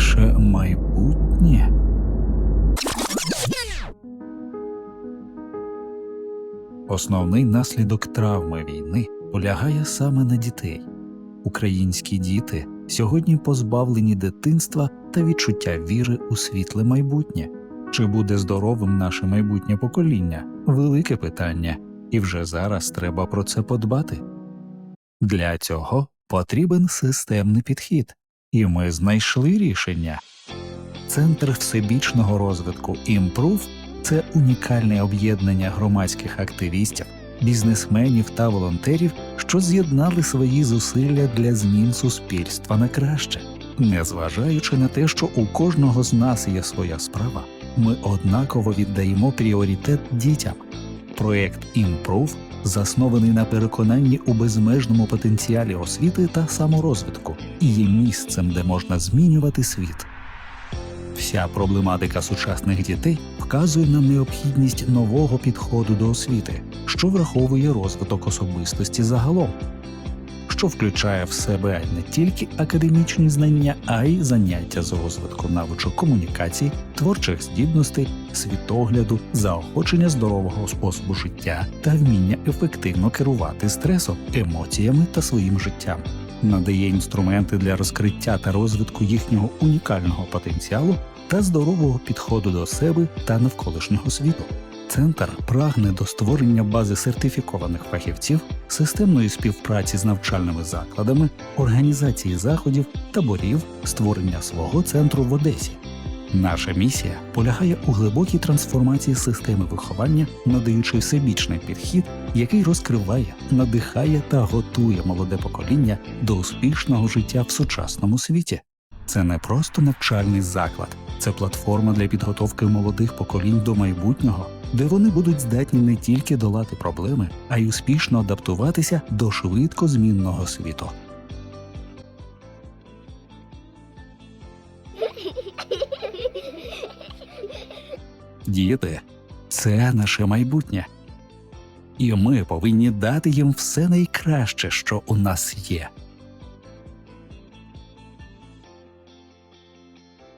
наше майбутнє. Основний наслідок травми війни полягає саме на дітей. Українські діти сьогодні позбавлені дитинства та відчуття віри у світле майбутнє. Чи буде здоровим наше майбутнє покоління? Велике питання, і вже зараз треба про це подбати. Для цього потрібен системний підхід, і ми знайшли рішення. Центр всебічного розвитку Імпрув це унікальне об'єднання громадських активістів, бізнесменів та волонтерів, що з'єднали свої зусилля для змін суспільства на краще. Незважаючи на те, що у кожного з нас є своя справа, ми однаково віддаємо пріоритет дітям. Проєкт Імпрув заснований на переконанні у безмежному потенціалі освіти та саморозвитку і є місцем, де можна змінювати світ. Вся проблематика сучасних дітей вказує на необхідність нового підходу до освіти, що враховує розвиток особистості загалом, що включає в себе не тільки академічні знання, а й заняття з розвитку навичок комунікації, творчих здібностей, світогляду, заохочення здорового способу життя та вміння ефективно керувати стресом, емоціями та своїм життям надає інструменти для розкриття та розвитку їхнього унікального потенціалу та здорового підходу до себе та навколишнього світу. Центр прагне до створення бази сертифікованих фахівців, системної співпраці з навчальними закладами, організації заходів, таборів, створення свого центру в Одесі. Наша місія полягає у глибокій трансформації системи виховання, надаючи всебічний підхід, який розкриває, надихає та готує молоде покоління до успішного життя в сучасному світі. Це не просто навчальний заклад, це платформа для підготовки молодих поколінь до майбутнього, де вони будуть здатні не тільки долати проблеми, а й успішно адаптуватися до швидко змінного світу. Діти це наше майбутнє. І ми повинні дати їм все найкраще, що у нас є.